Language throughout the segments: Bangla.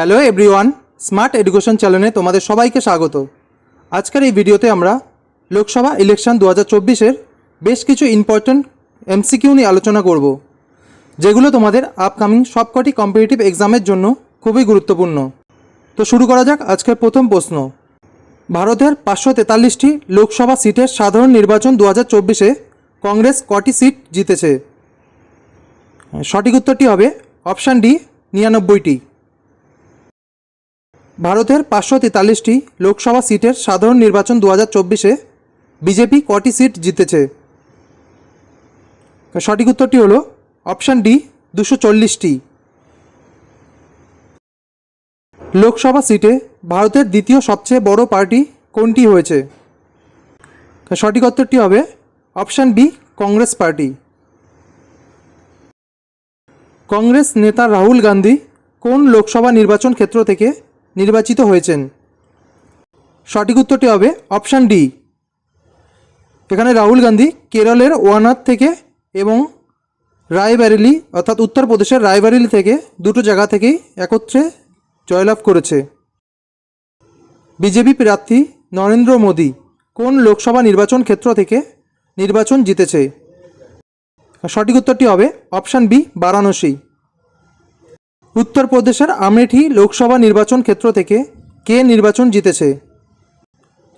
হ্যালো এভরিওয়ান, স্মার্ট এডুকেশন চ্যানেলে তোমাদের সবাইকে স্বাগত। আজকের এই ভিডিওতে আমরা লোকসভা ইলেকশন দু হাজার বেশ কিছু ইম্পর্ট্যান্ট এমসিকিউ নিয়ে আলোচনা করব, যেগুলো তোমাদের আপকামিং সবকটি কম্পিটিটিভ এক্সামের জন্য খুবই গুরুত্বপূর্ণ। তো শুরু করা যাক আজকের প্রথম প্রশ্ন। ভারতের পাঁচশো তেতাল্লিশটি লোকসভা সিটের সাধারণ নির্বাচন দু হাজার কংগ্রেস কটি সিট জিতেছে? সঠিক উত্তরটি হবে অপশান ডি, নিরানব্বইটি। ভারতের পাঁচশো তেতাল্লিশটি লোকসভা সিটের সাধারণ নির্বাচন দু হাজার চব্বিশে বিজেপি কটি সিট জিতেছে? সঠিক উত্তরটি হলো অপশান ডি, দুশো চল্লিশটি। লোকসভা সিটে ভারতের দ্বিতীয় সবচেয়ে বড় পার্টি কোনটি হয়েছে? সঠিক উত্তরটি হবে option B, Congress party. Congress নেতা রাহুল গান্ধী কোন লোকসভা নির্বাচন ক্ষেত্র থেকে নির্বাচিত হয়েছেন। সঠিক উত্তরটি হবে অপশান ডি। এখানে রাহুল গান্ধী কেরলের ওয়ানাদ থেকে এবং রায়বেরেলি, অর্থাৎ উত্তরপ্রদেশের রায়বেরেলি থেকে দুটো জায়গা থেকেই একত্রে জয়লাভ করেছে। বিজেপি প্রার্থী নরেন্দ্র মোদী কোন লোকসভা নির্বাচন ক্ষেত্র থেকে নির্বাচন জিতেছে? সঠিক উত্তরটি হবে অপশান বি, বারাণসী। উত্তরপ্রদেশের আমেঠি লোকসভা নির্বাচন ক্ষেত্র থেকে কে নির্বাচন জিতেছে?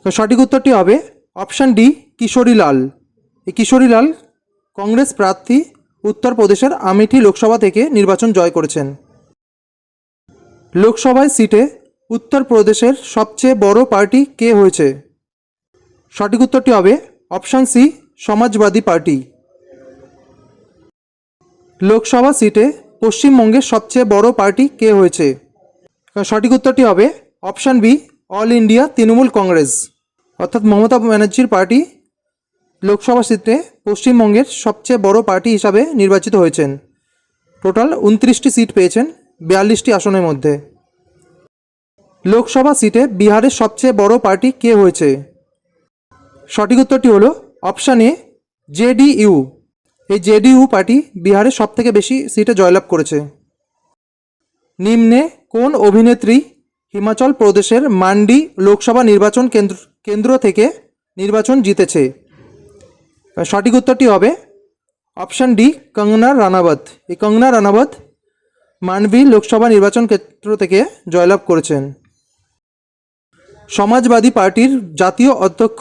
সঠিক উত্তরটি হবে অপশান ডি, কিশোরীলাল। এই কিশোরীলাল কংগ্রেস প্রার্থী উত্তরপ্রদেশের আমেঠি লোকসভা থেকে নির্বাচন জয় করেছেন। লোকসভায় সিটে উত্তরপ্রদেশের সবচেয়ে বড় পার্টি কে হয়েছে? সঠিক উত্তরটি হবে option C, Samajwadi party. Lok Sabha সিটে পশ্চিমবঙ্গের সবচেয়ে বড় পার্টি কে হয়েছে? সঠিক উত্তরটি হবে option B, all India Trinamool Congress. অর্থাৎ মমতা ব্যানার্জির পার্টি লোকসভা সিটে পশ্চিমবঙ্গের সবচেয়ে বড় পার্টি হিসাবে নির্বাচিত হয়েছেন। টোটাল উনত্রিশটি সিট পেয়েছেন বিয়াল্লিশটি আসনের মধ্যে। লোকসভা সিটে বিহারের সবচেয়ে বড় পার্টি কে হয়েছে? সঠিক উত্তরটি হলো অপশান এ জেডিইউ এই জেডিইউ পার্টি বিহারের সবথেকে বেশি সিটে জয়লাভ করেছে। নিম্নে কোন অভিনেত্রী হিমাচল প্রদেশের মান্ডি লোকসভা নির্বাচন কেন্দ্র কেন্দ্র থেকে নির্বাচন জিতেছে? সঠিক উত্তরটি হবে অপশান ডি, কঙ্গনা রানাবত। এই কঙ্গনা রানাবত মানভি লোকসভা নির্বাচন ক্ষেত্র থেকে জয়লাভ করেছেন। সমাজবাদী পার্টির জাতীয় অধ্যক্ষ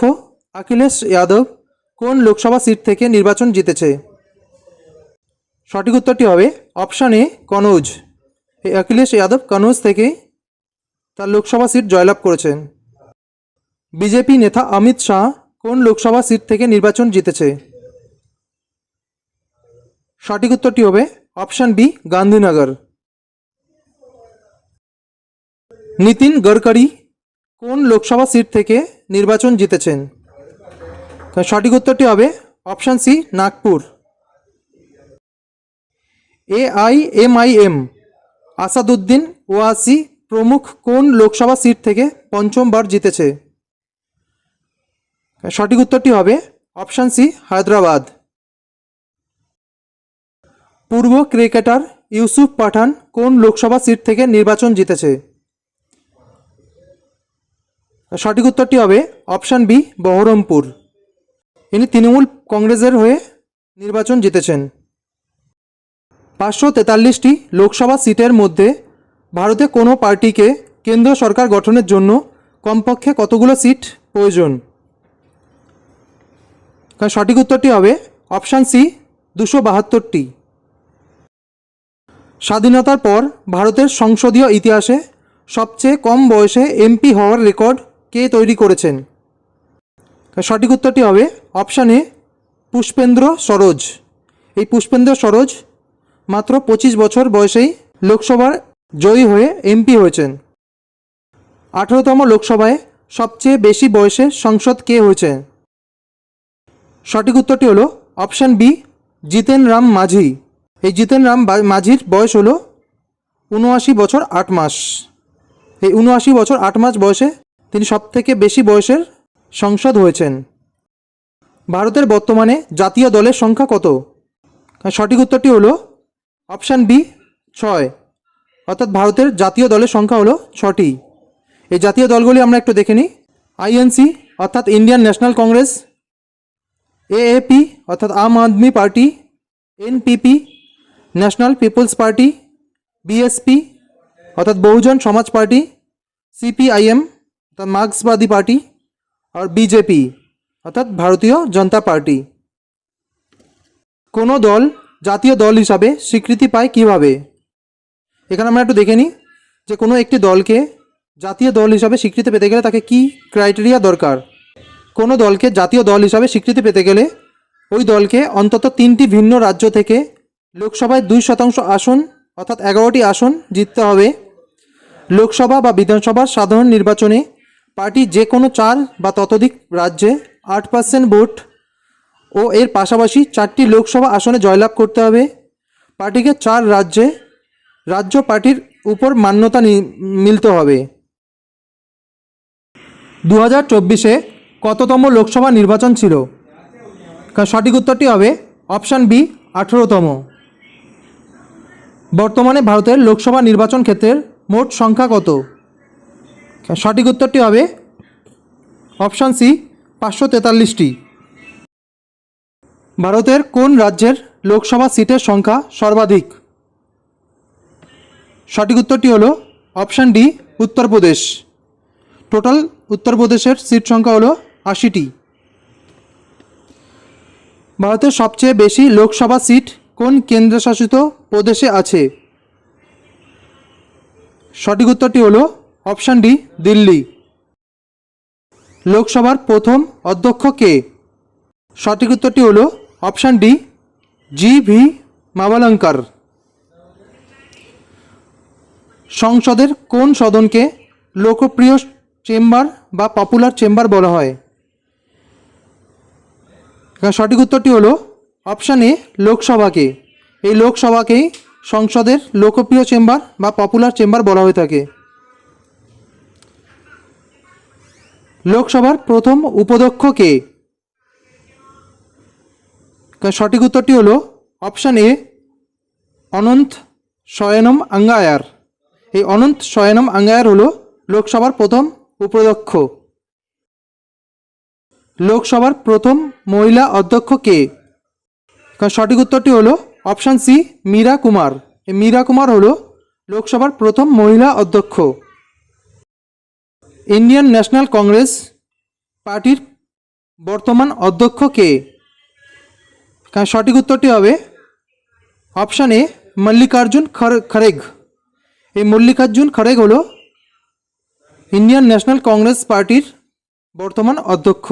অখিলেশ যাদব কোন লোকসভা সিট থেকে নির্বাচন জিতেছে? সঠিক উত্তরটি হবে অপশান এ কনৌজ। অখিলেশ যাদব কনৌজ থেকে তার লোকসভা সিট জয়লাভ করেছেন। বিজেপি নেতা অমিত শাহ কোন লোকসভা সিট থেকে নির্বাচন জিতেছে? সঠিক উত্তরটি হবে অপশান বি গান্ধীনগর। নীতিন গডকরি কোন লোকসভা সিট থেকে নির্বাচন জিতেছেন? সঠিক উত্তরটি হবে option C Nagpur. A I Asaduddin Owaisi প্রমুখ কোন লোকসভা সিট থেকে পঞ্চমবার জিতেছে? সঠিক উত্তরটি হবে অপশান সি, হায়দ্রাবাদ। পূর্ব ক্রিকেটার ইউসুফ পাঠান কোন লোকসভা সিট থেকে নির্বাচন জিতেছে? সঠিক উত্তরটি হবে অপশান বি, বহরমপুর। ইনি তৃণমূল কংগ্রেসের হয়ে নির্বাচন জিতেছেন। পাঁচশো তেতাল্লিশটি লোকসভা সিটের মধ্যে ভারতে কোনো পার্টিকে কেন্দ্র সরকার গঠনের জন্য কমপক্ষে কতগুলো সিট প্রয়োজন? সঠিক উত্তরটি হবে অপশান সি, দুশো বাহাত্তরটি। স্বাধীনতার পর ভারতের সংসদীয় ইতিহাসে সবচেয়ে কম বয়সে এমপি হওয়ার রেকর্ড কে তৈরি করেছেন? সঠিক উত্তরটি হবে অপশানে পুষ্পেন্দ্র সরোজ। এই পুষ্পেন্দ্র সরোজ মাত্র পঁচিশ বছর বয়সেই লোকসভার জয়ী হয়ে এমপি হয়েছেন। আঠেরোতম লোকসভায় সবচেয়ে বেশি বয়সে সংসদ কে হয়েছে সঠিক উত্তরটি হলো অপশান বি, জিতেন রাম মাঝি। এই জিতেন রাম মাঝির বয়স হলো উনআশি বছর আট মাস। এই উনআশি বছর আট মাস বয়সে তিনি সবথেকে বেশি বয়সের সংসদ হয়েছেন। ভারতের বর্তমানে জাতীয় দলের সংখ্যা কত? সঠিক উত্তরটি হলো অপশান বি, ছয়। অর্থাৎ ভারতের জাতীয় দলের সংখ্যা হলো ছটি। এই জাতীয় দলগুলি আমরা একটু দেখে নিই। আইএনসি, অর্থাৎ ইন্ডিয়ান ন্যাশনাল কংগ্রেস। এএপি, অর্থাৎ Aam Aadmi party. NPP, national people's party. BSP, অর্থাৎ বহুজন সমাজ পার্টি। সিপিআইএম, অর্থাৎ মার্ক্সবাদী পার্টি। আর বিজেপি, অর্থাৎ ভারতীয় জনতা পার্টি। কোনো দল জাতীয় দল হিসাবে স্বীকৃতি পায় কীভাবে? এখানে আমরা একটু দেখে নিই যে কোনো একটি দলকে জাতীয় দল হিসাবে স্বীকৃতি পেতে গেলে তাকে কি ক্রাইটেরিয়া দরকার? কোনো দলকে জাতীয় দল হিসাবে স্বীকৃতি পেতে গেলে ওই দলকে অন্তত তিনটি ভিন্ন রাজ্য থেকে লোকসভায় দুই শতাংশ আসন অর্থাৎ এগারোটি আসন জিততে হবে। লোকসভা বা বিধানসভার সাধারণ নির্বাচনে পার্টি যে কোনো চার বা ততোধিক রাজ্যে আট পার্সেন্ট ভোট ও এর পাশাপাশি চারটি লোকসভা আসনে জয়লাভ করতে হবে। পার্টিকে চার রাজ্যে, রাজ্য পার্টির উপর মান্যতা মিলতে হবে। দু হাজার চব্বিশে কততম লোকসভা নির্বাচন ছিল? সঠিক উত্তরটি হবে অপশান বি, আঠেরোতম। বর্তমানে ভারতের লোকসভা নির্বাচন ক্ষেত্রের মোট সংখ্যা কত? সঠিক উত্তরটি হবে অপশান সি, পাঁচশো তেতাল্লিশটি। ভারতের কোন রাজ্যের লোকসভা সিটের সংখ্যা সর্বাধিক? সঠিক উত্তরটি হলো অপশান ডি উত্তরপ্রদেশ টোটাল উত্তরপ্রদেশের সিট সংখ্যা হলো আশিটি। ভারতের সবচেয়ে বেশি লোকসভা সিট কোন কেন্দ্রশাসিত প্রদেশে আছে? সঠিক উত্তরটি হলো অপশান ডি, দিল্লি। লোকসভার প্রথম অধ্যক্ষ কে? সঠিক উত্তরটি হলো option D G V Mavalankar সংসদের কোন সদনকে লোকপ্রিয় চেম্বার বা পপুলার চেম্বার বলা হয়? সঠিক উত্তরটি হলো অপশান এ লোকসভাকে। এই লোকসভাকেই সংসদের লোকপ্রিয় চেম্বার বা পপুলার চেম্বার বলা হয়ে থাকে। লোকসভার প্রথম উপাধ্যক্ষ কে? সঠিক উত্তরটি হলো অপশান এ অনন্ত শয়নম আঙ্গায়ার। এই অনন্ত শয়নম আঙ্গায়ার হলো লোকসভার প্রথম উপাধ্যক্ষ। লোকসভার প্রথম মহিলা অধ্যক্ষ কে? সঠিক উত্তরটি হলো অপশান সি মীরা কুমার। এই মীরা কুমার হলো লোকসভার প্রথম মহিলা অধ্যক্ষ। ইন্ডিয়ান ন্যাশনাল কংগ্রেস পার্টির বর্তমান অধ্যক্ষ কে? কারণ সঠিক উত্তরটি হবে অপশান এ মল্লিকার্জুন খড়েগ। এই মল্লিকার্জুন খড়েগ হল ইন্ডিয়ান ন্যাশনাল কংগ্রেস পার্টির বর্তমান অধ্যক্ষ।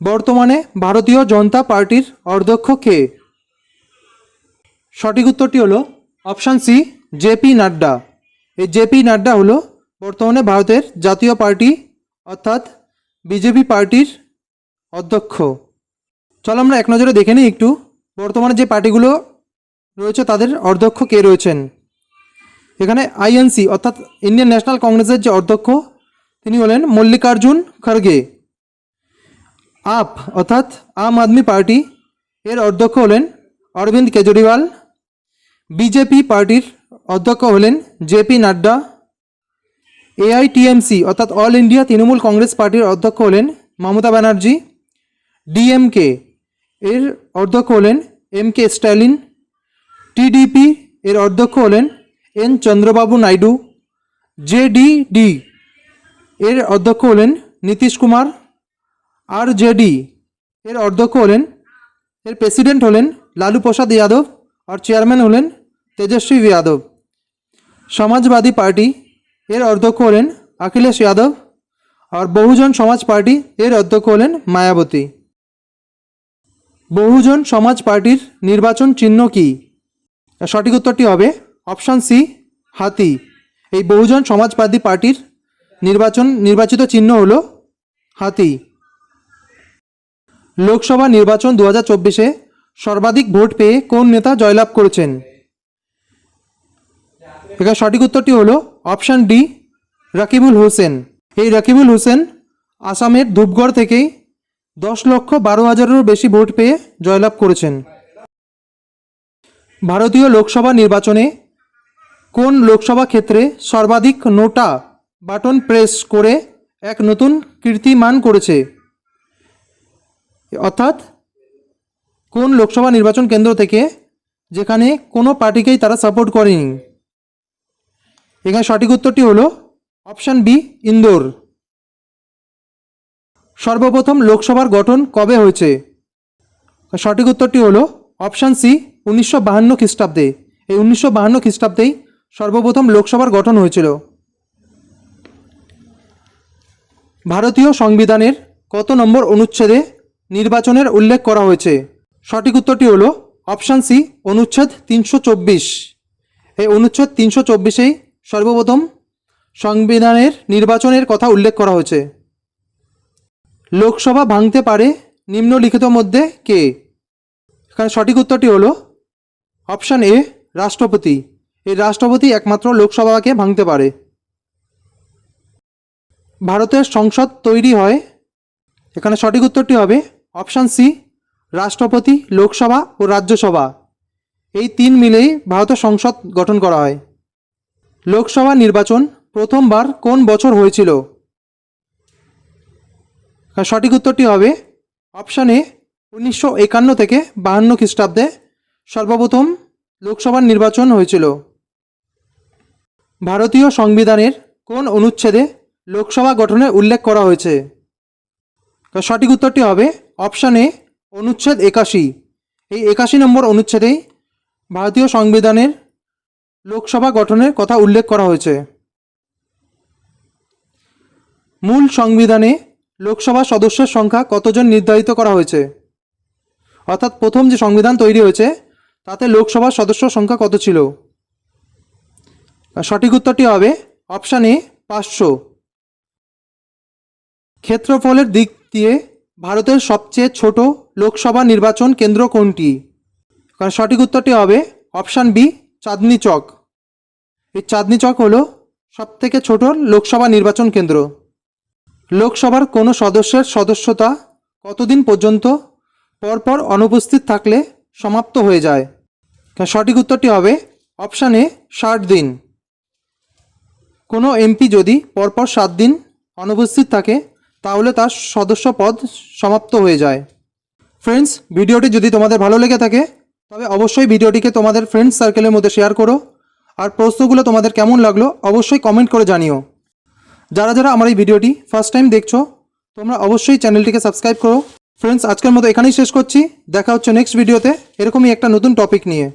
বর্তমানে ভারতীয় জনতা পার্টির অধ্যক্ষ কে? সঠিক উত্তরটি হলো অপশান সি জেপি নাড্ডা। এই জেপি নাড্ডা হলো বর্তমানে ভারতের জাতীয় পার্টি অর্থাৎ বিজেপি পার্টির অধ্যক্ষ। চলো আমরা এক নজরে দেখে নিই একটু। বর্তমানে যে পার্টিগুলো রয়েছে, তাদের অধ্যক্ষ কে রয়েছেন? এখানে আইএনসি, অর্থাৎ ইন্ডিয়ান ন্যাশনাল কংগ্রেসের যে অধ্যক্ষ, তিনি হলেন মল্লিকার্জুন খড়গে আপ, অর্থাৎ আম আদমি পার্টি, এর অধ্যক্ষ হলেন অরবিন্দ কেজরিওয়াল। বিজেপি পার্টির অধ্যক্ষ হলেন জেপি নাড্ডা। এআইটিএমসি, অর্থাৎ অল ইন্ডিয়া তৃণমূল কংগ্রেস পার্টির অধ্যক্ষ হলেন মমতা ব্যানার্জি। ডিএমকে এর অধ্যক্ষ হলেন এম কে স্ট্যালিন টিডিপি এর অধ্যক্ষ হলেন এন চন্দ্রবাবু নাইডু জেডিডি এর অধ্যক্ষ হলেন নীতিশ কুমার, আর জেডি এর অধ্যক্ষ হলেন, এর প্রেসিডেন্ট হলেন লালু প্রসাদ যাদব আর চেয়ারম্যান হলেন তেজস্বী যাদব। সমাজবাদী পার্টি এর অধ্যক্ষ হলেন অখিলেশ যাদব আর বহুজন সমাজ পার্টি এর অধ্যক্ষ হলেন মায়াবতী। বহুজন সমাজ পার্টির নির্বাচন চিহ্ন কি? সঠিক উত্তরটি হবে অপশান সি, হাতি। এই বহুজন সমাজবাদী পার্টির নির্বাচন নির্বাচিত চিহ্ন হল হাতি। লোকসভা নির্বাচন দু হাজার চব্বিশে সর্বাধিক ভোট পেয়ে কোন নেতা জয়লাভ করেছেন? এখানে সঠিক উত্তরটি হলো অপশান ডি, রাকিবুল হোসেন। এই রাকিবুল হোসেন আসামের ধূপগড় থেকেই দশ লক্ষ বারো হাজারেরও বেশি ভোট পেয়ে জয়লাভ করেছেন। ভারতীয় লোকসভা নির্বাচনে কোন লোকসভা ক্ষেত্রে সর্বাধিক নোটা বাটন প্রেস করে এক নতুন কীর্তিমান করেছে? অর্থাৎ কোন লোকসভা নির্বাচন কেন্দ্র থেকে যেখানে কোনো পার্টিকেই তারা সাপোর্ট করেনি? এখানে সঠিক উত্তরটি হলো অপশান বি, ইন্দোর। সর্বপ্রথম লোকসভার গঠন কবে হয়েছে? সঠিক উত্তরটি হলো অপশান সি, উনিশশো বাহান্ন খ্রিস্টাব্দে। এই উনিশশো বাহান্ন খ্রিস্টাব্দেই সর্বপ্রথম লোকসভার গঠন হয়েছিল। ভারতীয় সংবিধানের কত নম্বর অনুচ্ছেদে নির্বাচনের উল্লেখ করা হয়েছে? সঠিক উত্তরটি হলো অপশান সি, অনুচ্ছেদ তিনশো চব্বিশ। এই অনুচ্ছেদ তিনশো চব্বিশেই সর্বপ্রথম সংবিধানের নির্বাচনের কথা উল্লেখ করা হয়েছে। লোকসভা ভাঙতে পারে নিম্নলিখিত মধ্যে কে? এখানে সঠিক উত্তরটি হলো অপশান এ, রাষ্ট্রপতি। এই রাষ্ট্রপতি একমাত্র লোকসভাকে ভাঙতে পারে। ভারতের সংসদ তৈরি হয়। এখানে সঠিক উত্তরটি হবে অপশান সি, রাষ্ট্রপতি, লোকসভা ও রাজ্যসভা। এই তিন মিলেই ভারতের সংসদ গঠন করা হয়। লোকসভা নির্বাচন প্রথমবার কোন বছর হয়েছিল? সঠিক উত্তরটি হবে অপশান এ, উনিশশো একান্ন থেকে বাহান্ন খ্রিস্টাব্দে সর্বপ্রথম লোকসভার নির্বাচন হয়েছিল। ভারতীয় সংবিধানের কোন অনুচ্ছেদে লোকসভা গঠনের উল্লেখ করা হয়েছে? সঠিক উত্তরটি হবে অপশান এ, অনুচ্ছেদ একাশি। এই একাশি নম্বর অনুচ্ছেদেই ভারতীয় সংবিধানের লোকসভা গঠনের কথা উল্লেখ করা হয়েছে। মূল সংবিধানে লোকসভা সদস্যের সংখ্যা কতজন নির্ধারিত করা হয়েছে? অর্থাৎ প্রথম যে সংবিধান তৈরি হয়েছে, তাতে লোকসভার সদস্য সংখ্যা কত ছিল? সঠিক উত্তরটি হবে অপশান এ, পাঁচশো। ক্ষেত্রফলের দিক দিয়ে ভারতের সবচেয়ে ছোট লোকসভা নির্বাচন কেন্দ্র কোনটি? কারণ সঠিক উত্তরটি হবে অপশান বি, চাঁদনি চক। এই চাঁদনি চক হলো সবথেকে ছোট লোকসভা নির্বাচন কেন্দ্র। লোকসভার কোনো সদস্যের সদস্যতা কতদিন পর্যন্ত পরপর অনুপস্থিত থাকলে সমাপ্ত হয়ে যায়? সঠিক উত্তরটি হবে অপশান ষাট দিন। কোনো এমপি যদি পরপর সাত দিন অনুপস্থিত থাকে, তাহলে তার সদস্য পদ সমাপ্ত হয়ে যায়। ফ্রেন্ডস, ভিডিওটি যদি তোমাদের ভালো লেগে থাকে, তবে অবশ্যই ভিডিওটিকে তোমাদের ফ্রেন্ডস সার্কেলের মধ্যে শেয়ার করো। আর প্রশ্নগুলো তোমাদের কেমন লাগল, অবশ্যই কমেন্ট করে জানিও। যারা যারা আমার এই ভিডিওটি ফার্স্ট টাইম দেখছ, তোমরা অবশ্যই চ্যানেলটিকে সাবস্ক্রাইব করো। ফ্রেন্ডস আজকের মতো এখানেই শেষ করছি। দেখা হচ্ছে নেক্সট ভিডিওতে এরকমই একটা নতুন টপিক নিয়ে।